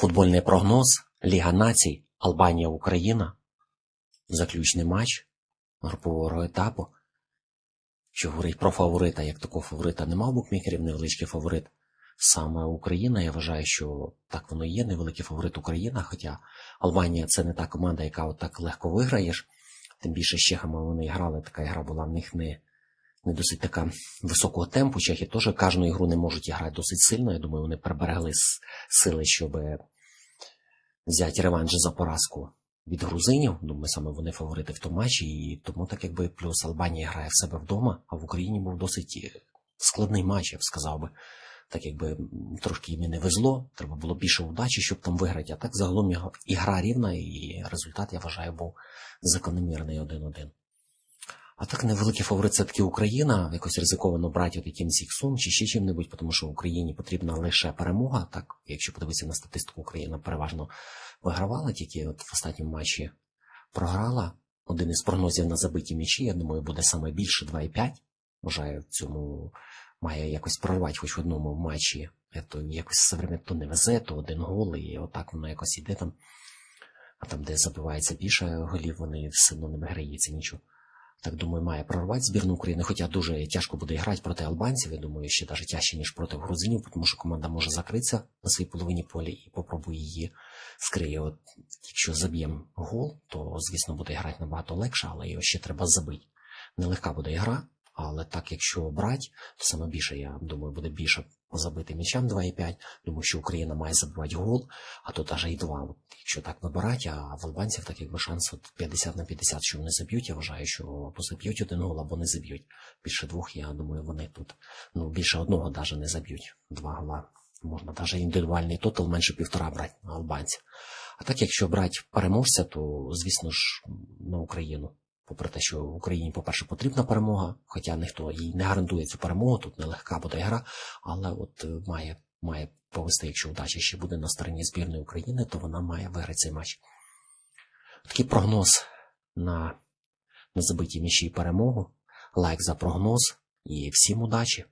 Футбольний прогноз Ліга націй Албанія Україна. Заключний матч групового етапу. Що говорить про фаворита, як такого фаворита нема у букмекерів, невеличкий фаворит. Саме Україна, я вважаю, що так воно і є, невеликий фаворит Україна, хоча Албанія це не та команда, яка от так легко виграєш. Тим більше з чехами вони грали, така гра була в них не, не досить така високого темпу. Чехи теж кожну ігру не можуть грати досить сильно. Я думаю, вони приберегли сили, щоб взяти реванш за поразку від грузинів. Думаю, саме вони фаворити в тому матчі, і тому так якби плюс Албанія грає в себе вдома, а в Україні був досить складний матч, я б сказав би. Так якби трошки їм не везло, треба було більше удачі, щоб там виграти. А так загалом його- і гра рівна, і результат, я вважаю, був закономірний 1-1. А так невеликий фаворит це таки Україна. Якось ризиковано брати от іксом чи ще чим-небудь, тому що Україні потрібна лише перемога. Так, якщо подивитися на статистику, Україна переважно вигравала, тільки от в останньому матчі програла. Один із прогнозів на забиті м'ячі, я думаю, буде саме більше 2,5. Вважаю, в цьому має якось прорвати хоч в одному матчі. То якось все время то не везе, то один гол, і отак воно якось іде там. А там, де забивається більше голів, вони все одно не виграється нічого. Так думаю, має прорвати збірну України, хоча дуже тяжко буде грати проти албанців. Я думаю, ще навіть тяжче, ніж проти грузинів, тому що команда може закритися на своїй половині поля і попробує її скриє. От якщо заб'ємо гол, то звісно буде грати набагато легше, але його ще треба забити. Нелегка буде гра, але так, якщо брати, то саме більше, я думаю, буде більше по забитим м'ячам 2,5. Думаю, що Україна має забивати гол, а то навіть і 2. От, якщо так набирати, а в албанців так якби шанс от 50 на 50, що вони заб'ють. Я вважаю, що або заб'ють один гол, або не заб'ють. Більше двох, я думаю, вони тут. Ну, більше одного навіть не заб'ють. Два гола. Можна навіть індивідуальний тотал менше півтора брати на албанців. А так, якщо брати переможця, то звісно ж на Україну. Попри те, що Україні, по-перше, потрібна перемога, хоча ніхто їй не гарантує цю перемогу, тут нелегка буде гра, але от е, має, має повести, якщо удача ще буде на стороні збірної України, то вона має виграти цей матч. Такий прогноз на, на забиті м'ячі і перемогу. Лайк за прогноз і всім удачі!